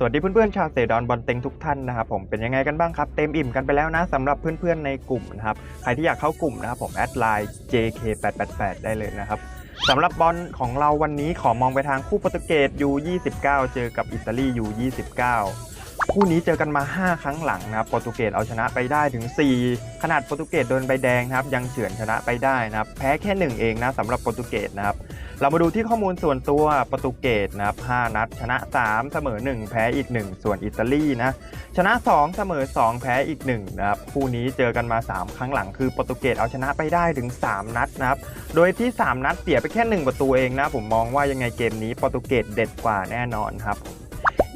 สวัสดีเพื่อนๆชาวเซดอนบอลเต็งทุกท่านนะครับผมเป็นยังไงกันบ้างครับเต็มอิ่มกันไปแล้วนะสำหรับเพื่อนๆในกลุ่มนะครับใครที่อยากเข้ากลุ่มนะครับผมแอดไลน์ JK888 ได้เลยนะครับสำหรับบอลของเราวันนี้ขอมองไปทางคู่โปรตุเกส U29 เจอกับอิตาลียู29 คู่นี้เจอกันมา 5 ครั้งหลังนะครับโปรตุเกสเอาชนะไปได้ถึง 4 ขนาดโปรตุเกสโดนใบแดงนะครับยังเฉือนชนะไปได้นะครับแพ้แค่ 1 เองนะสำหรับโปรตุเกสนะครับเรามาดูที่ข้อมูลส่วนตัวโปรตุเกสนะครับ5นัด ชนะ 3 เสมอ 1 แพ้อีก 1 ส่วนอิตาลีนะชนะ 2 เสมอ 2 แพ้อีก1นะครับคู่นี้เจอกันมา 3 ครั้งหลังคือโปรตุเกสเอาชนะไปได้ถึง 3 นัดนะครับโดยที่ 3 นัดเสียไปแค่ 1 ประตูเองนะผมมองว่ายังไงเกมนี้โปรตุเกสเด็ดกว่าแน่นอนครับ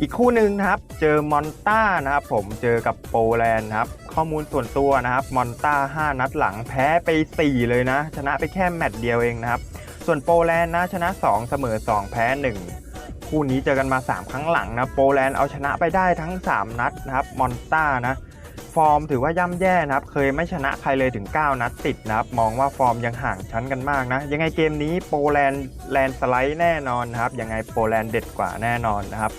อีกคู่หนึ่งนะครับ เจอมอนต้านะครับผมเจอกับโปแลนด์นะครับ ข้อมูลส่วนตัวนะครับมอนต้า 5 นัดหลังแพ้ไป 4 เลยนะ ชนะไปแค่แมตช์เดียวเองนะครับ ส่วนโปแลนด์นะชนะ 2 เสมอ 2 แพ้ 1 คู่นี้เจอกันมา 3 ครั้งหลังนะโปแลนด์เอาชนะไปได้ทั้ง 3 นัดนะครับมอนต้านะฟอร์มถือว่าย่ำแย่นะครับ เคยไม่ชนะใครเลยถึง 9 นัดติดนะครับ มองว่าฟอร์มยังห่างชั้นกันมากนะ ยังไงเกมนี้โปแลนด์แลนสไลด์แน่นอนนะครับ ยังไงโปแลนด์เด็ดกว่าแน่นอนนะครับ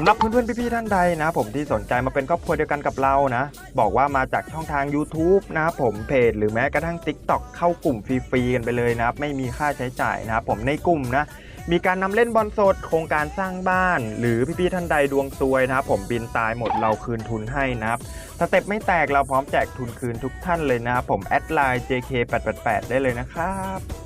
สำหรับเพื่อนๆพี่ๆท่านใดนะผมที่สนใจมาเป็นครอบครัวเดียวกันกับเรานะ บอกว่ามาจากช่องทาง YouTube นะครับผมเพจหรือแม้กระทั่ง TikTok เข้ากลุ่มฟรีๆกันไปเลยนะครับ ไม่มีค่าใช้จ่ายนะครับผมในกลุ่มนะ มีการนำเล่นบอลสดโครงการสร้างบ้าน หรือพี่ๆท่านใดดวงซวยนะครับผมบินตายหมดเราคืนทุนให้นะครับสเต็ปไม่แตกเราพร้อมแจกทุนคืนทุกท่านเลยนะครับผมแอดไลน์ JK888 ได้เลยนะครับ